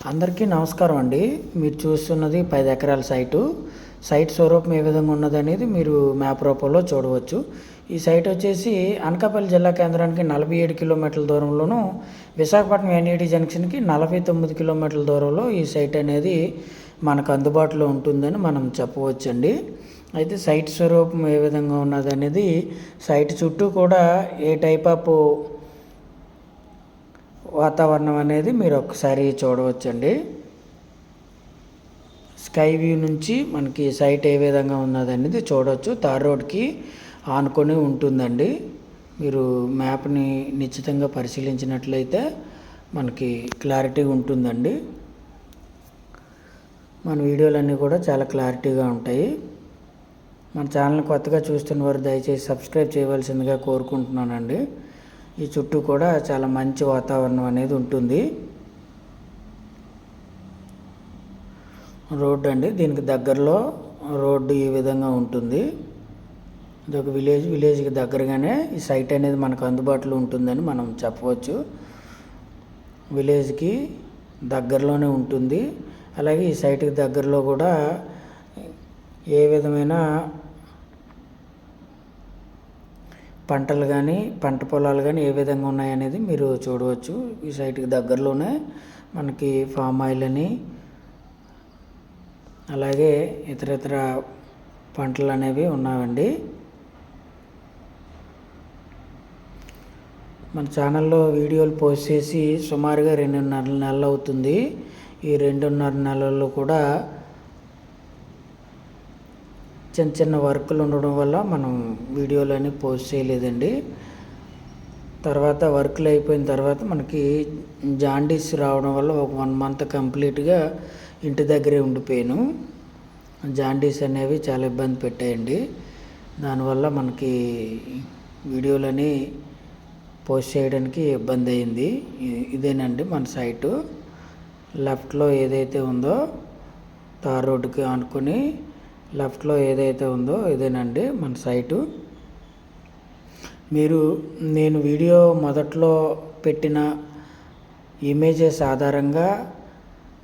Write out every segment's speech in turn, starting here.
అందరికీ నమస్కారం అండి. మీరు చూస్తున్నది పది ఎకరాల సైటు. సైట్ స్వరూపం ఏ విధంగా ఉన్నది అనేది మీరు మ్యాప్ రూపంలో చూడవచ్చు. ఈ సైట్ వచ్చేసి అనకాపల్లి జిల్లా కేంద్రానికి నలభై ఏడు కిలోమీటర్ల దూరంలోను విశాఖపట్నం ఎన్ఈడి జంక్షన్కి నలభై తొమ్మిది కిలోమీటర్ల దూరంలో ఈ సైట్ అనేది మనకు అందుబాటులో ఉంటుందని మనం చెప్పవచ్చండి. అయితే సైట్ స్వరూపం ఏ విధంగా ఉన్నది అనేది సైట్ చుట్టూ కూడా ఏ టైప్ ఆఫ్ వాతావరణం అనేది మీరు ఒకసారి చూడవచ్చండి. స్కై వ్యూ నుంచి మనకి సైట్ ఏ విధంగా ఉన్నది అనేది చూడవచ్చు తార్ రోడ్కి ఆనుకొని ఉంటుందండి. మీరు మ్యాప్ని నిశ్చితంగా పరిశీలించినట్లయితే మనకి క్లారిటీ ఉంటుందండి. మన వీడియోలన్నీ కూడా చాలా క్లారిటీగా ఉంటాయి. మన ఛానల్ కొత్తగా చూస్తున్న వారు దయచేసి సబ్స్క్రైబ్ చేయవలసిందిగా కోరుకుంటున్నానండి. ఈ చుట్టూ కూడా చాలా మంచి వాతావరణం అనేది ఉంటుంది. రోడ్డు అండి దీనికి దగ్గరలో రోడ్డు ఈ విధంగా ఉంటుంది. ఇది ఒక విలేజ్ విలేజ్కి దగ్గరగానే ఈ సైట్ అనేది మనకు అందుబాటులో ఉంటుందని మనం చెప్పవచ్చు. విలేజ్కి దగ్గరలోనే ఉంటుంది. అలాగే ఈ సైట్కి దగ్గరలో కూడా ఏ విధమైన పంటలు కానీ పంట పొలాలు కానీ ఏ విధంగా ఉన్నాయనేది మీరు చూడవచ్చు. ఈ సైట్కి దగ్గరలోనే మనకి ఫామ్ ఆయిల్ అని అలాగే ఇతర ఇతర పంటలు అనేవి ఉన్నాయండి మన ఛానల్లో వీడియోలు పోస్ట్ చేసి సుమారుగా రెండున్నర నెలలు అవుతుంది. ఈ రెండున్నర నెలల్లో కూడా చిన్న చిన్న వర్కులు ఉండడం వల్ల మనం వీడియోలని పోస్ట్ చేయలేదండి. తర్వాత వర్క్లు అయిపోయిన తర్వాత మనకి జాండీస్ రావడం వల్ల ఒక వన్ మంత్ కంప్లీట్గా ఇంటి దగ్గరే ఉండిపోయాను. జాండీస్ అనేవి చాలా ఇబ్బంది పెట్టాయండి. దానివల్ల మనకి వీడియోలని పోస్ట్ చేయడానికి ఇబ్బంది అయింది. ఇదేనండి మన సైటు. లెఫ్ట్లో ఏదైతే ఉందో తార్ రోడ్డుకి ఆనుకొని లెఫ్ట్లో ఏదైతే ఉందో ఇదేనండి మన సైటు. మీరు నేను వీడియో మొదట్లో పెట్టిన ఇమేజెస్ ఆధారంగా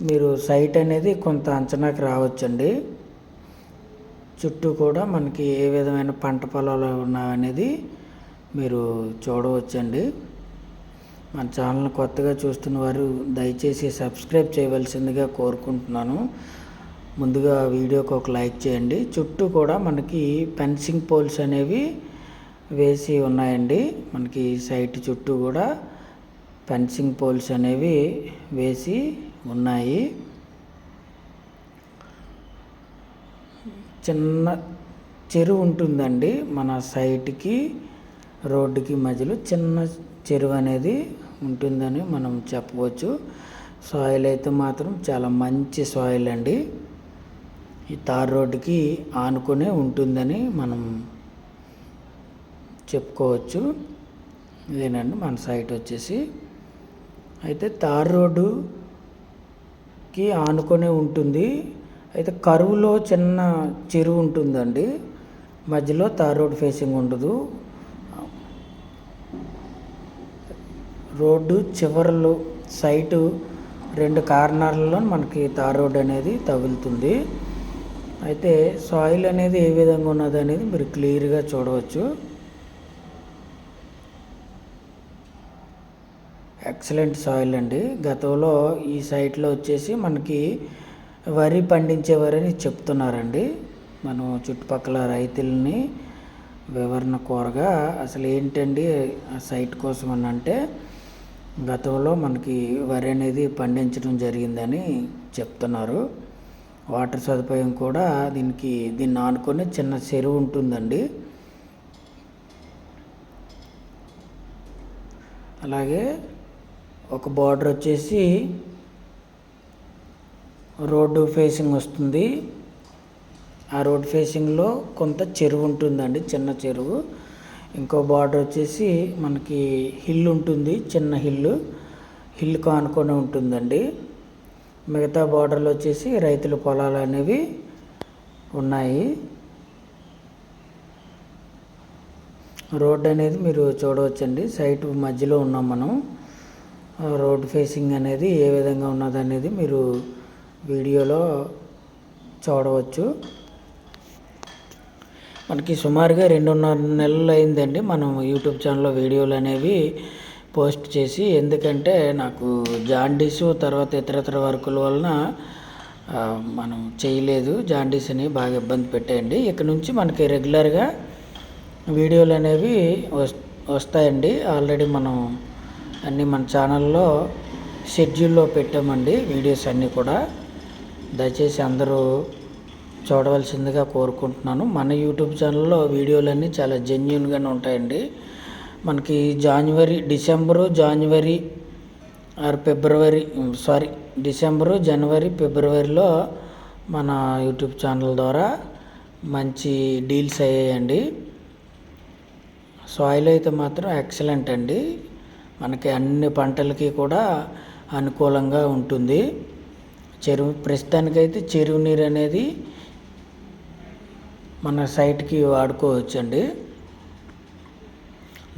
మీరు సైట్ అనేది కొంత అంచనాకి రావచ్చండి. చుట్టూ కూడా మనకి ఏ విధమైన పంట పొలాలు ఉన్నాయనేది మీరు చూడవచ్చండి. మన ఛానల్ కొత్తగా చూస్తున్న వారు దయచేసి సబ్స్క్రైబ్ చేయవలసిందిగా కోరుకుంటున్నాను. ముందుగా వీడియోకి ఒక లైక్ చేయండి. చుట్టూ కూడా మనకి ఫెన్సింగ్ పోల్స్ అనేవి వేసి ఉన్నాయండి. మనకి సైట్ చుట్టూ కూడా ఫెన్సింగ్ పోల్స్ అనేవి వేసి ఉన్నాయి. చిన్న చెరువు ఉంటుందండి మన సైట్కి రోడ్డుకి మధ్యలో చిన్న చెరువు అనేది ఉంటుందని మనం చెప్పవచ్చు. సాయిల్ అయితే మాత్రం చాలా మంచి సాయిల్ అండి. ఈ తార్ రోడ్డుకి ఆనుకునే ఉంటుందని మనం చెప్పుకోవచ్చు. ఇదేనండి మన సైట్ వచ్చేసి. అయితే తార్ రోడ్డుకి ఆనుకునే ఉంటుంది. అయితే కరువులో చిన్న చెరువు ఉంటుందండి. మధ్యలో తార్ రోడ్ ఫేసింగ్ ఉండదు. రోడ్డు చివరలు సైటు రెండు కార్నర్లలో మనకి తార్ రోడ్ అనేది తగులుతుంది. అయితే సాయిల్ అనేది ఏ విధంగా ఉన్నది అనేది మీరు క్లియర్గా చూడవచ్చు. ఎక్సలెంట్ సాయిల్ అండి. గతంలో ఈ సైట్లో వచ్చేసి మనకి వరి పండించేవారని చెప్తున్నారండి. మనం చుట్టుపక్కల రైతుల్ని వివరణ కోరగా అసలు ఏంటండి ఆ సైట్ కోసం అని అంటే గతంలో మనకి వరి అనేది పండించడం జరిగిందని చెప్తున్నారు. వాటర్ సదుపాయం కూడా దీనికి దీన్ని ఆనుకొని చిన్న చెరువు ఉంటుందండి. అలాగే ఒక బార్డర్ వచ్చేసి రోడ్డు ఫేసింగ్ వస్తుంది. ఆ రోడ్ ఫేసింగ్లో కొంత చెరువు ఉంటుందండి చిన్న చెరువు. ఇంకో బార్డర్ వచ్చేసి మనకి హిల్ ఉంటుంది చిన్న హిల్. హిల్ కానుకొని ఉంటుందండి. మిగతా బార్డర్లు వచ్చేసి రైతుల పొలాలు అనేవి ఉన్నాయి. రోడ్ అనేది మీరు చూడవచ్చండి. సైట్ మధ్యలో ఉన్నాం మనం. రోడ్ ఫేసింగ్ అనేది ఏ విధంగా ఉన్నదనేది మీరు వీడియోలో చూడవచ్చు. మనకి సుమారుగా రెండున్నర నెలలు అయిందండి మనం యూట్యూబ్ ఛానల్లో వీడియోలు అనేవి పోస్ట్ చేసి ఎందుకంటే నాకు జాండీసు తర్వాత ఇతరతర వర్కుల వలన మనం చేయలేదు జాండీస్ అని బాగా ఇబ్బంది పెట్టాయండి. ఇక నుంచి మనకి రెగ్యులర్గా వీడియోలు అనేవి వస్తాయండి. ఆల్రెడీ మనం అన్నీ మన ఛానల్లో షెడ్యూల్లో పెట్టామండి వీడియోస్ అన్నీ కూడా. దయచేసి అందరూ చూడవలసిందిగా కోరుకుంటున్నాను. మన యూట్యూబ్ ఛానల్లో వీడియోలన్నీ చాలా జెన్యున్గానే ఉంటాయండి. మనకి January December January or February sorry December January ఫిబ్రవరిలో మన యూట్యూబ్ ఛానల్ ద్వారా మంచి డీల్స్ అయ్యాయండి. సాయిల్ అయితే మాత్రం ఎక్సలెంట్ అండి. మనకి అన్ని పంటలకి కూడా అనుకూలంగా ఉంటుంది. చెరువు ప్రస్తుతానికైతే చెరువు నీరు అనేది మన సైట్కి వాడుకోవచ్చండి.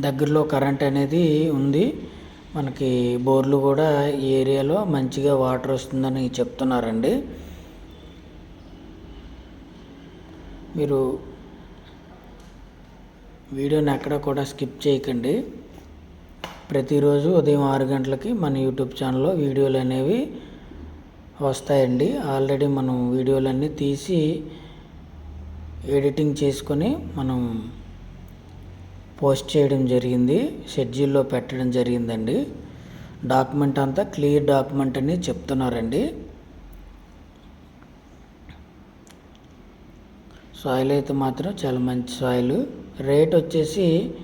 దగ్గరలో కరెంట్ అనేది ఉంది. మనకి బోర్లు కూడా ఈ ఏరియాలో మంచిగా వాటర్ వస్తుందని చెప్తున్నారండి. మీరు వీడియోని ఎక్కడ కూడా స్కిప్ చేయకండి. ప్రతిరోజు ఉదయం ఆరు గంటలకి మన యూట్యూబ్ ఛానల్లో వీడియోలు అనేవి వస్తాయండి. ఆల్రెడీ మనం వీడియోలన్నీ తీసి ఎడిటింగ్ చేసుకొని మనం పోస్ట్ చేయడం జరిగింది షెడ్యూల్లో పెట్టడం జరిగిందండి. డాక్యుమెంట్ అంతా క్లియర్ డాక్యుమెంట్ అని చెప్తున్నారండి. సాయిల్ అయితే మాత్రం చాలా మంచి సాయిల్. రేట్ వచ్చేసి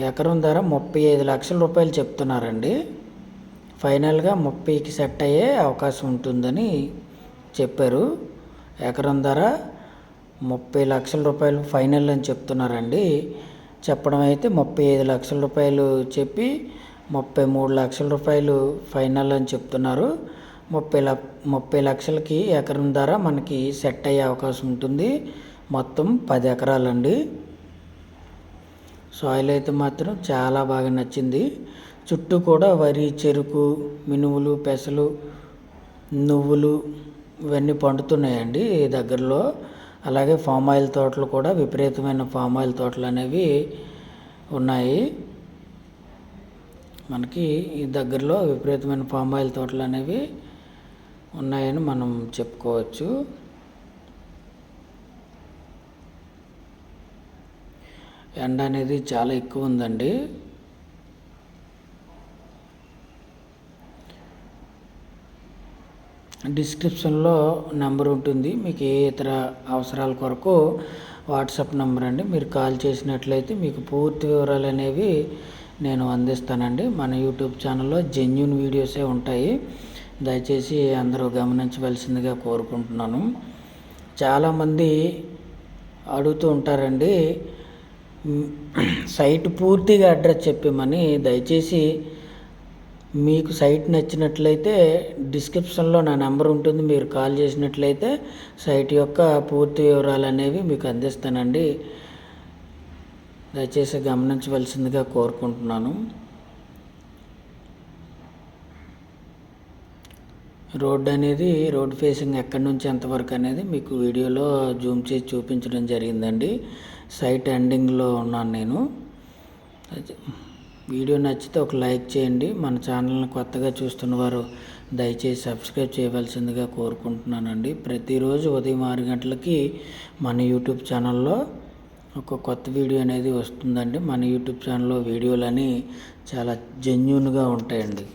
ఎకరం ధర ముప్పై ఐదు లక్షల రూపాయలు చెప్తున్నారండి. ఫైనల్గా ముప్పైకి సెట్ అయ్యే అవకాశం ఉంటుందని చెప్పారు. ఎకరం ధర ముప్పై లక్షల రూపాయలు ఫైనల్ అని చెప్తున్నారండి. చెప్పడం అయితే ముప్పై ఐదు లక్షల రూపాయలు చెప్పి ముప్పై మూడు లక్షల రూపాయలు ఫైనల్ అని చెప్తున్నారు. ముప్పై ల ముప్పై లక్షలకి ఎకరం ధర మనకి సెట్ అయ్యే అవకాశం ఉంటుంది. మొత్తం పది ఎకరాలండి. సాయిల్ అయితే మాత్రం చాలా బాగా నచ్చింది. చుట్టూ కూడా వరి చెరుకు మినుములు పెసలు నువ్వులు ఇవన్నీ పండుతున్నాయండి దగ్గరలో. అలాగే ఫామ్ ఆయిల్ తోటలు కూడా విపరీతమైన ఫామ్ ఆయిల్ తోటలు అనేవి ఉన్నాయి. మనకి ఈ దగ్గరలో విపరీతమైన ఫామ్ ఆయిల్ తోటలు అనేవి ఉన్నాయని మనం చెప్పుకోవచ్చు. ఎండ అనేది చాలా ఎక్కువ ఉందండి. డిస్క్రిప్షన్లో నెంబర్ ఉంటుంది. మీకు ఏ ఇతర అవసరాల కొరకు వాట్సాప్ నెంబర్ అండి. మీరు కాల్ చేసినట్లయితే మీకు పూర్తి వివరాలు అనేవి నేను అందిస్తానండి. మన యూట్యూబ్ ఛానల్లో జెన్యున్ వీడియోసే ఉంటాయి. దయచేసి అందరూ గమనించవలసిందిగా కోరుకుంటున్నాను. చాలామంది అడుగుతూ ఉంటారండి సైట్ పూర్తిగా అడ్రస్ చెప్పమని. దయచేసి మీకు సైట్ నచ్చినట్లయితే డిస్క్రిప్షన్లో నా నెంబర్ ఉంటుంది మీరు కాల్ చేసినట్లయితే సైట్ యొక్క పూర్తి వివరాలు అనేవి మీకు అందిస్తానండి. దయచేసి గమనించవలసిందిగా కోరుకుంటున్నాను. రోడ్ అనేది రోడ్ ఫేసింగ్ ఎక్కడి నుంచి ఎంతవరకు అనేది మీకు వీడియోలో జూమ్ చేసి చూపించడం జరిగిందండి. సైట్ ఎండింగ్లో ఉన్నాను నేను. అయితే వీడియో నచ్చితే ఒక లైక్ చేయండి. మన ఛానల్ని కొత్తగా చూస్తున్న వారు దయచేసి సబ్స్క్రైబ్ చేయవలసిందిగా కోరుకుంటున్నానండి. ప్రతిరోజు ఉదయం ఆరు గంటలకి మన యూట్యూబ్ ఛానల్లో ఒక కొత్త వీడియో అనేది వస్తుందండి. మన యూట్యూబ్ ఛానల్లో వీడియోలని చాలా జెన్యున్గా ఉంటాయండి.